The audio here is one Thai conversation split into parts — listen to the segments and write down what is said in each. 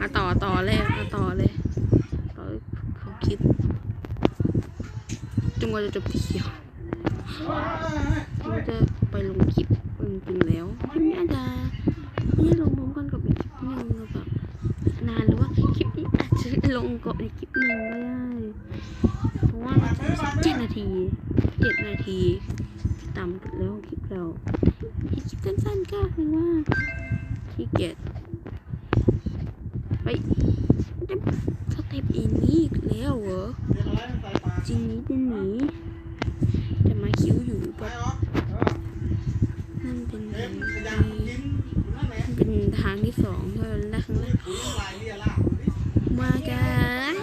มาต่อต่อเลยมาต่อเลยต่อเขาคิดจนกว่าจะจบทีเดียวเราจะไปลงคลิปจริงๆแล้วคลิปนี้อาจจะไม่ได้ลงพร้อมกันกับอีกคลิปหนึ่งแบบนานหรือว่าคลิปนี้อาจจะลงก่อนอีกคลิปหนึ่งก็ได้เพราะว่าเจ็ดนาทีเจ็ดนาทีต่ำแล้วคลิปเราคลิปสั้นๆก็คือว่าขี้เกียจ สเต็ปอีนี้อีกแล้วเหรอ จริงนี้เป็นหนีแต่มาคิ้วอยู่แบบนั่นเป็นทางที่เป็นทางที่สองที่เราเล่นได้ครั้งแรกมากัน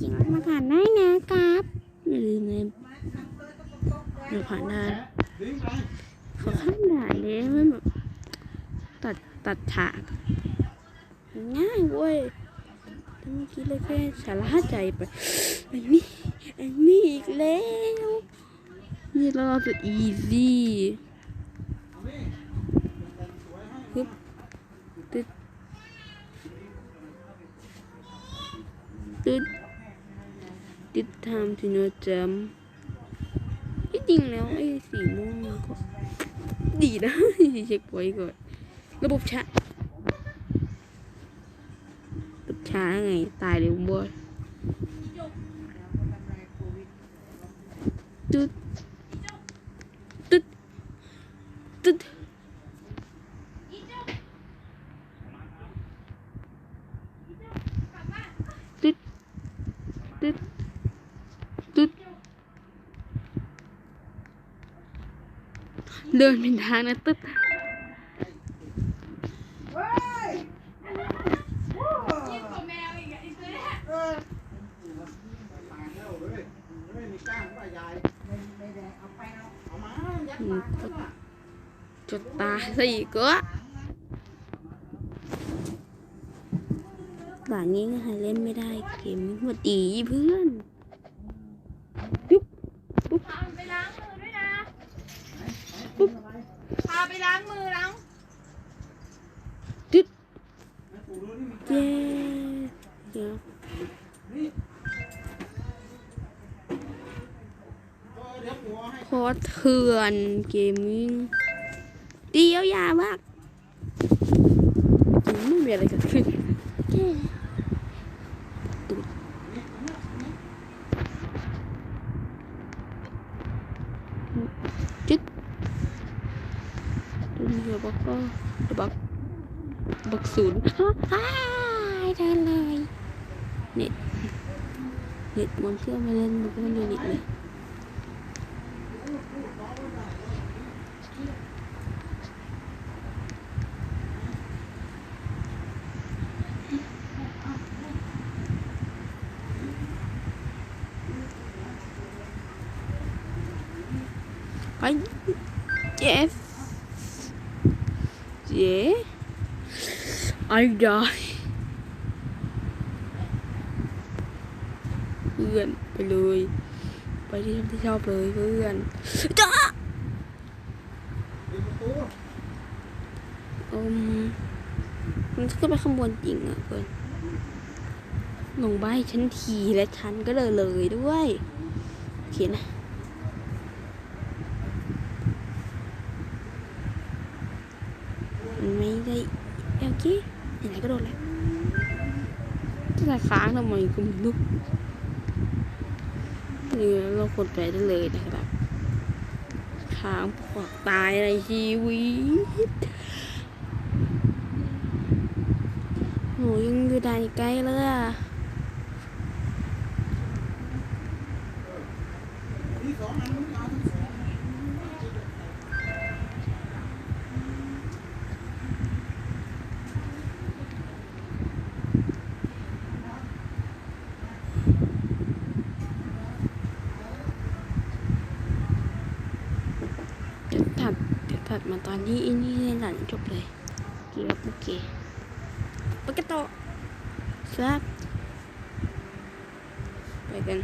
จริงมาผ่านได้นะครับอย่าลืมเลยเราผ่านได้เขาข้ามด่านเลยมันแบบตัดตัดฉาก ง่ายเว้ยต่เมื่อกี้เลยแค่ชะล่าใจไปอ้นี่ไอ้นี่อีกแล้วนี่เราจะอีซี่ฮึบตึ๊ดตึ๊ดติดทำที่โนจำที่จริงแล้วไอ้สีม่วงก็ดีนะเช็คพอยก่อน ระบบชะตึกช้า ไงตายเร็วบ่อยตึ๊ดตึ๊ดตึ๊ดตึ๊ดตึ๊ดตึ๊ดเดินเป็นทางนะตึ๊ด อืม จดตาสิก็ด่านนี้ก็ใครเล่นไม่ได้เกมนี้มาตีเพื่อนปุ๊บปุ๊บพาไปล้างมือด้วยนะปุ๊บพาไปล้างมือล้างตึ๊ดเย้เดี๋ยวโคตรเถื่อนเกมนี้ เดียวยามากไม่มีอะไรเกิดขึ้นแค่ตูดจึ๊ดตัวนี้บักก็บักบักศูนย์ฮ่าได้เลยเน็ตเน็ตมันเชื่อมาเล่นมันก็ไม่ดูเน็ตเลย ไปเจฟเจไอ้ได้เพื่อนไปเลย ไปที่ทำที่ชอบเลยเพื่อนจ้าอืมมันก็ไปข้างบนจริงอะเพื่อนลงใบให้นทีและฉันก็เลยเลยด้วย โอเคนะ มันไม่ได้ โอเคไหนๆก็โดนแล้วจะใส่ค้างทำไมก็ไม่รู้นี่เรากดไปได้เลยนะครับค้างปวดตายในชีวิตโหยังอยู่ด่านอีกไกลเลยอะเดี๋ยวตัดเดี๋ยวตัด มาตอนที่อินี่เล่นหลังจบเลยโอเคครับโอเคปกติครับไปกัน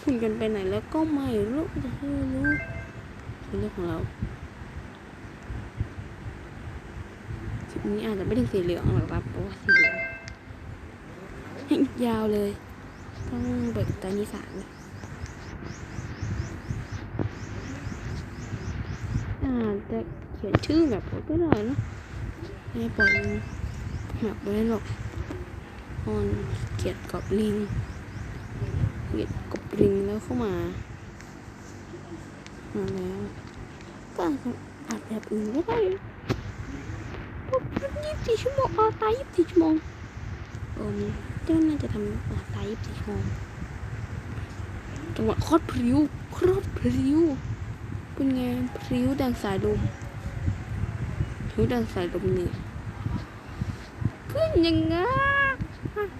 คุณกันไปไหนแล้วก็ไม่รู้จะรู้เป็นเรื่องของเราอันนี้อาจจะไม่ถึงสีเหลืองหรอกครับเพราะว่าสีเหลืองให้ยาวเลย ต้องเบิกตานิสานอาจ จะเขียนชื่อแบบก็ได้เนอะไม่ปล่อยแบบไม่หรอกออนเกียรติกับลิงเกียรติกับลิงแล้วเข้ามามาแล้วก็อาจแบบอื่นก็ได้ยี่สิบสี่ชั่วโมงอาตายยี่สิบสี่ชั่วโมงเออเจ้าน่าจะทำอาตายยี่สิบสี่ชั่วโมงจังหวะโคตรพริ้วโคตรพริ้ว เป็นไงพริ้วดังสายลมพริ้วดังสายลมเหนี่อยขึ้นยังไง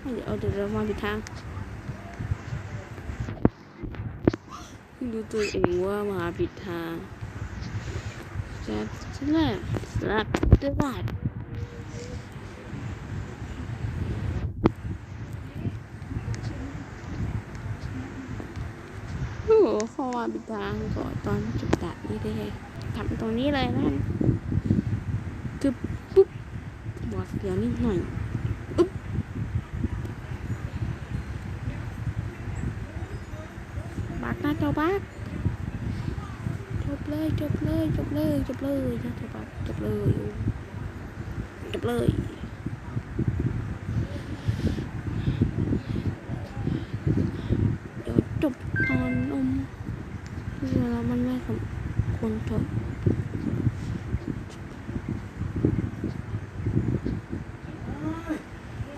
เดี๋ยวเอาเดี๋ยวเรามาผิดทางดูตัวเองว่ามาผิดทางจะสลับสลับสลับโอ้โห บิดทางก่อนตอนจุดตัดนี่ได้ทำตรงนี้เลยนะกึบปุ๊บหวาดเสียวนิดหน่อยอุ๊บักนะเจ้าบักจบเลยจบเลยจบเลยจบเลยนะเจ้าบักจบเลยจบเลยเดี๋ยวจบตอนนมเวลามันไม่สมควรจบ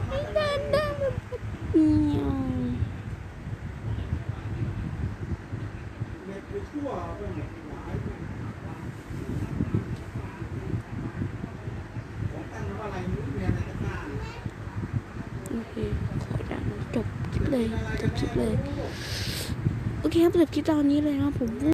ไม่ได้ได้มันเงี้ยว โอเค ขอดังจบคลิป เลยจบคลิปเลย โอเคครับจบคลิปตอนนี้เลยนะผม